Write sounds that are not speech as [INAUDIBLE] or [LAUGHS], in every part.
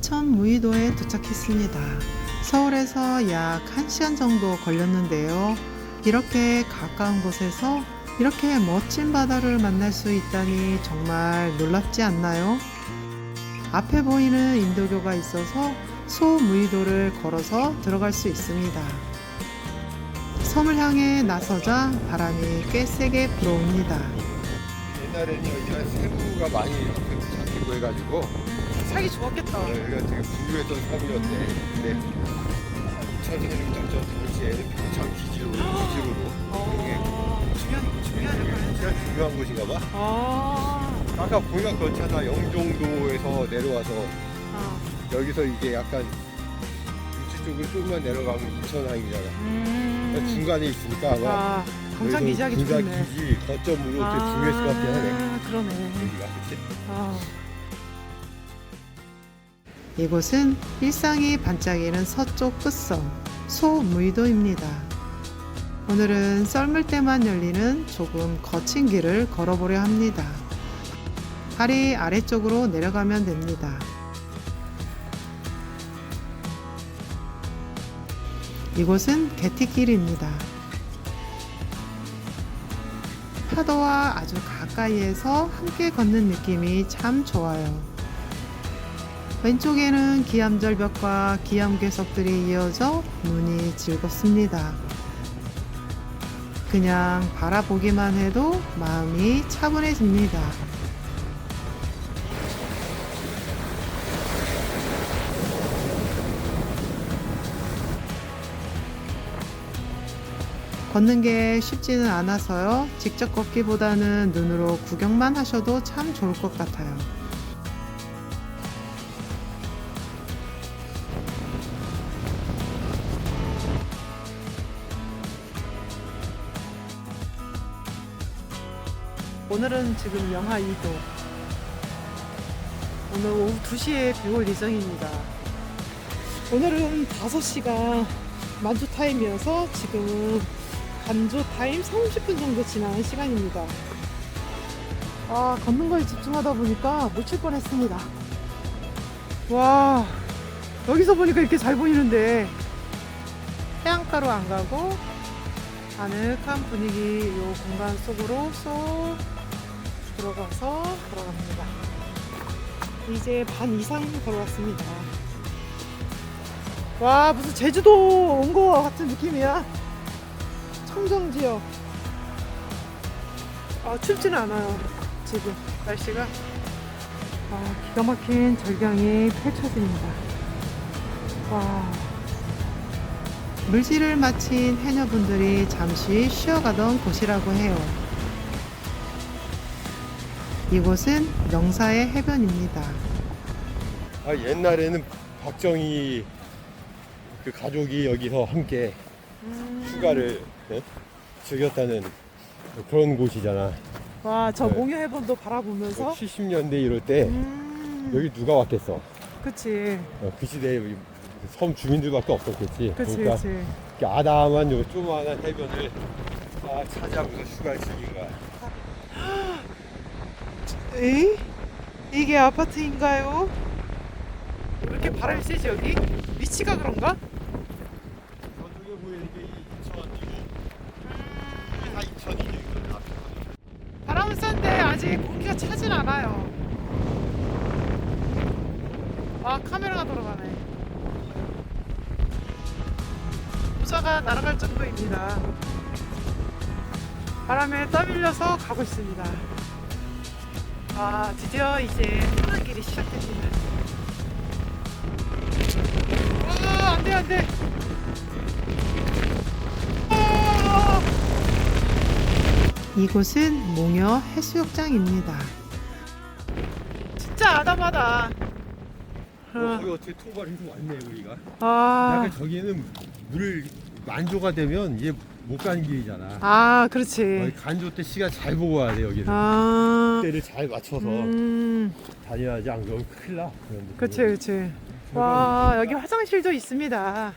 인천 무의도에 도착했습니다. 서울에서 약 1시간 정도 걸렸는데요. 이렇게 가까운 곳에서 이렇게 멋진 바다를 만날 수 있다니 정말 놀랍지 않나요? 앞에 보이는 인도교가 있어서 소무의도를 걸어서 들어갈 수 있습니다. 섬을 향해 나서자 바람이 꽤 세게 불어옵니다. 옛날에는 여기가 세부가 많이 잡히고 해가지고 살기 좋았겠다. 어, 여기가 되게 부유했던 섬이었대. 근데 2000년부터 저 당시에는 평창 기지로 기지로 어, 중요한 중요한 역할을 진짜 중요한 곳인가 봐. 아, 아까 보니까 그렇잖아. 영종도에서 내려와서 아, 여기서 이게 약간 육지 쪽으로 조금만 내려가면 인천항이잖아. 음, 중간에 있으니까 아마 아, 여기서 기지하기 좋네. 기지 거점으로 되게 중요했을 것 같긴 하네. 그러네. 여기가 그치? 아. 이곳은 일상이 반짝이는 서쪽 끝섬 소무이도입니다. 오늘은 썰물 때만 열리는 조금 거친 길을 걸어보려 합니다. 다리 아래쪽으로 내려가면 됩니다. 이곳은 개티길입니다. 파도와 아주 가까이에서 함께 걷는 느낌이 참 좋아요. 왼쪽에는 기암절벽과 기암괴석들이 이어져 눈이 즐겁습니다. 그냥 바라보기만 해도 마음이 차분해집니다. 걷는 게 쉽지는 않아서요. 직접 걷기보다는 눈으로 구경만 하셔도 참 좋을 것 같아요. 오늘은 지금 영하 2도. 오늘 오후 2시에 비 올 예정입니다. 오늘은 5시가 만조 타임이어서 지금 간조 타임 30분 정도 지난 시간입니다. 아, 걷는 거에 집중하다 보니까 놓칠 뻔 했습니다. 와, 여기서 보니까 이렇게 잘 보이는데 해안가로 안 가고 아늑한 분위기 요 공간 속으로 쏙 들어가서 걸어갑니다. 이제 반 이상 걸어왔습니다. 와 무슨 제주도 온 거 같은 느낌이야. 청정 지역. 아 춥지는 않아요. 지금 날씨가 아, 기가 막힌 절경이 펼쳐집니다. 와. 물질을 마친 해녀분들이 잠시 쉬어가던 곳이라고 해요. 이곳은 명사의 해변입니다. 아, 옛날에는 박정희 그 가족이 여기서 함께 휴가를 네? 즐겼다는 그런 곳이잖아. 와, 저 네. 몽유 해변도 바라보면서 70년대 이럴 때 음, 여기 누가 왔겠어? 그치, 어, 그 시대에 섬 주민들밖에 없었겠지. 그치, 그러니까 그치. 아담한 요 조그마한 해변을 다 찾아보면서 휴가를 즐긴 거야. 에이? 이게 아파트인가요? 왜 이렇게 바람이 세지 여기? 위치가 그런가? 저쪽에 보이는 게 다. 바람은 센데 아직 공기가 차진 않아요. 아 카메라가 돌아가네. 모자가 날아갈 정도입니다. 바람에 떠밀려서 가고 있습니다. 아 드디어 이제 편한 길이 시작됩니다. 아 안돼 안돼. 이곳은 몽여 해수욕장입니다. 진짜 아담하다. 어, 거기 어떻게 통과를 해서 왔네 우리가. 아, 약간 저기는 물 만조가 되면 이제 못 가는 길이잖아. 아, 그렇지. 간조 때 시간 잘 보고 와야 돼 여기는. 아, 때를 잘 맞춰서 음, 다녀야지 안 그러면 큰일 나. 그런. 그렇지, 그렇지. 와, 여기 화장실도 있습니다.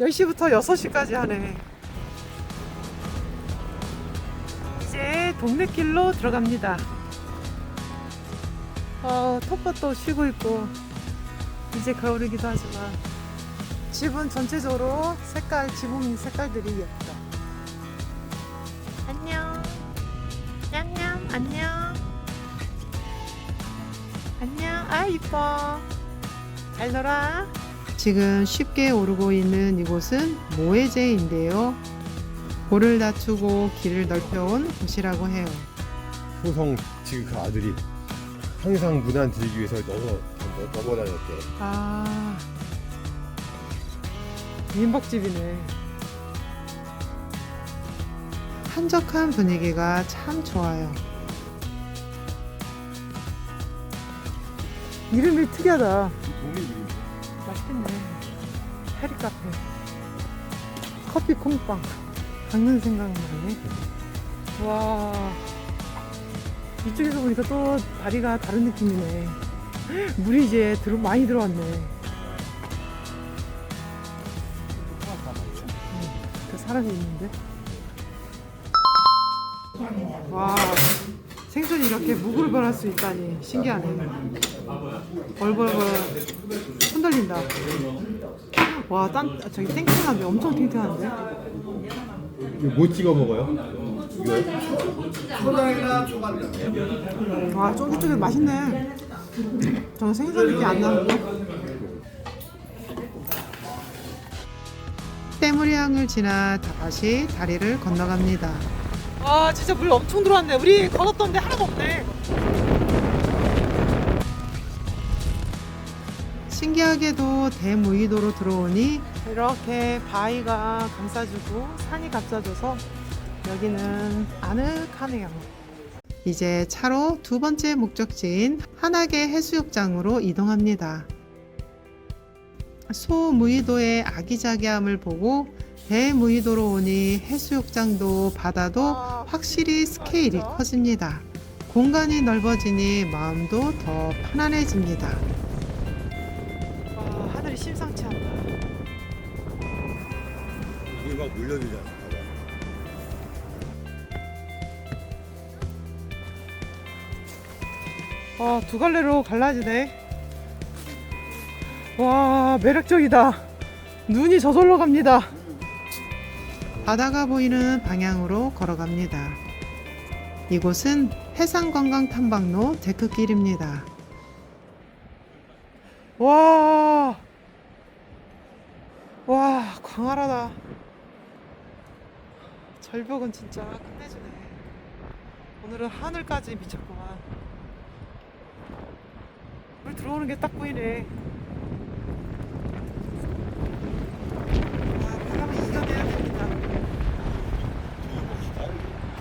10시부터 6시까지 하네. 이제 동네길로 들어갑니다. 어, 텃밭도 쉬고 있고. 이제 겨울이기도 하지만 집은 전체적으로 색깔 지붕 색깔들이 예쁘다. 안녕. 냠냠 안녕. 안녕. 아 이뻐. 잘 놀아. 지금 쉽게 오르고 있는 이곳은 모해제인데요. 볼을 낮추고 길을 넓혀온 곳이라고 해요. 효성 지금 그 아들이 항상 문안 들기 위해서 넘어 넘어 다녔대. 아 민박집이네. 한적한 분위기가 참 좋아요. 이름이 특이하다. 동네 이름. 맛있겠네. 해리 카페. 커피 콩빵. 박는 생각나네. 와. 이쪽에서 보니까 또 다리가 다른 느낌이네. [GASPS] 물이 이제 들어 많이 들어왔네 사람이 있는데? 와 생선이 이렇게 묵을 변할 수 있다니 신기하네. 얼벌벌. 흔들린다. 와 딴 저기 탱탱한데 엄청 탱탱한데? 이거 뭐 찍어 먹어요? 와 쫄깃쫄깃 맛있네. 저는 생선 느낌 안 나는데 때무리항을 지나 다시 다리를 건너갑니다 와 진짜 물 엄청 들어왔네 우리 걸었던 데 하나도 없네 신기하게도 대무이도로 들어오니 이렇게 바위가 감싸주고 산이 감싸줘서 여기는 아늑하네요. 이제 차로 두 번째 목적지인 한악의 해수욕장으로 이동합니다. 소무이도의 아기자기함을 보고 대무이도로 오니 해수욕장도 바다도 확실히 스케일이 커집니다. 공간이 넓어지니 마음도 더 편안해집니다. 와, 하늘이 심상치 않다. 이게 막 물려주잖아. 와, 두 갈래로 갈라지네. 와, 매력적이다. 눈이 저절로 갑니다. 바다가 보이는 방향으로 걸어갑니다. 이곳은 해상관광 탐방로 데크길입니다. 와, 와, 광활하다. 절벽은 진짜 끝내주네. 오늘은 하늘까지 미쳤구만. 물 들어오는 게 딱 보이네.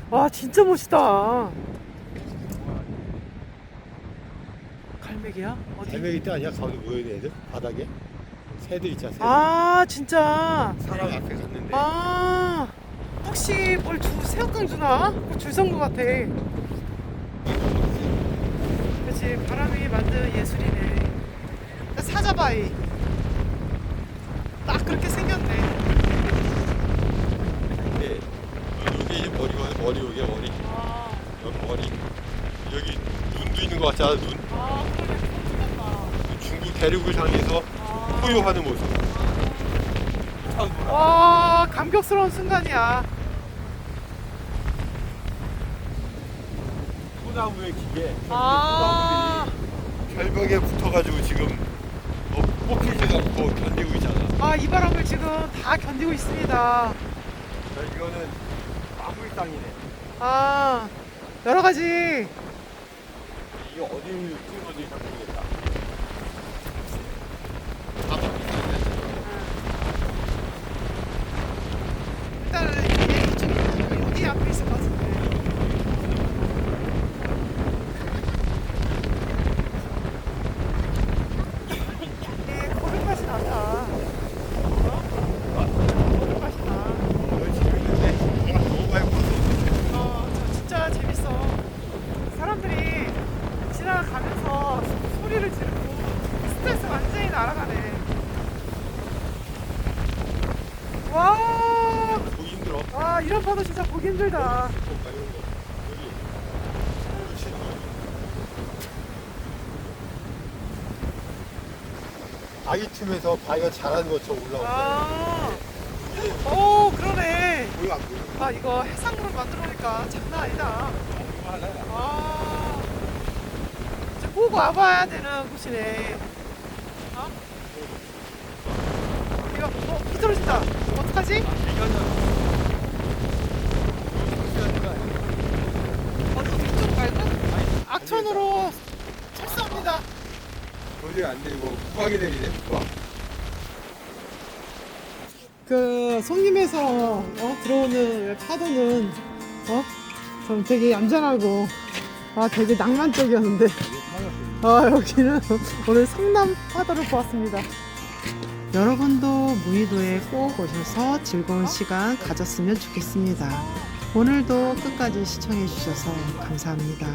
와, 진짜 멋있다. 갈매기야? 어디? 갈매기 때 아니야? 가운데 모여있는 애들? 바닥에? 새들 있잖아. 새들. 아, 진짜. 사람 앞에 갔는데. 아, 혹시 뭘 주, 새우깡 주나? 줄선것 같아. 그치, 바람이 만든 예술이네. 사자바위. 딱 그렇게 생겼네. 네. 여기 이제 머리가 머리 여기 머리 아, 여기 머리 여기 눈도 있는 것 같잖아 눈. 아, 그러게 좀 중국 대륙을 향해서 아. 포효하는 모습. 와, 감격스러운 순간이야. 소나무의 기계. 아, 절벽에 붙어가지고 지금 뭐 뽑히지도 않고 견디고 있잖아. 아, 이 바람을 지금 다 견디고 있습니다. 자, 이거는 마무리 땅이네. 아, 여러 가지 이게 찍어놓은지 잘 모르겠다. 일단은 얘 이쪽에 여기 앞에 있을 것 같은데. 이게 고백 맛이 난다. 어? 고백 맛이 나. 이거 재밌는데 아, 너무 많이 봤어. 어, 저 진짜 재밌어. 사람들이 지나가면서 소리를 지르고 스트레스 완전히 날아가네. 와, 보기 힘들어. 와 이런 파도 진짜 보기 힘들다. 뭔가 이런 거. 여기. 그렇지. 아기 틈에서 바위가 자라는 것처럼 올라오고 아, 오 그러네. 보여 안 보여? 아 이거 해상으로 만들어놓으니까 장난 아니다. 아, 이제 꼭 와봐야 되는 곳이네. 어? 이거 어, 비 떨어진다. 어떡하지? 어떤 이쪽 말고 악천후로 철수합니다. 도저히 안 되고 국박이 내리네 그 손님에서 어, 들어오는 파도는 어? 좀 되게 얌전하고 아 되게 낭만적이었는데 아 여기는 [LAUGHS] 오늘 성남 파도를 보았습니다. 여러분도 무의도에 꼭 오셔서 즐거운 시간 가졌으면 좋겠습니다. 오늘도 끝까지 시청해 주셔서 감사합니다.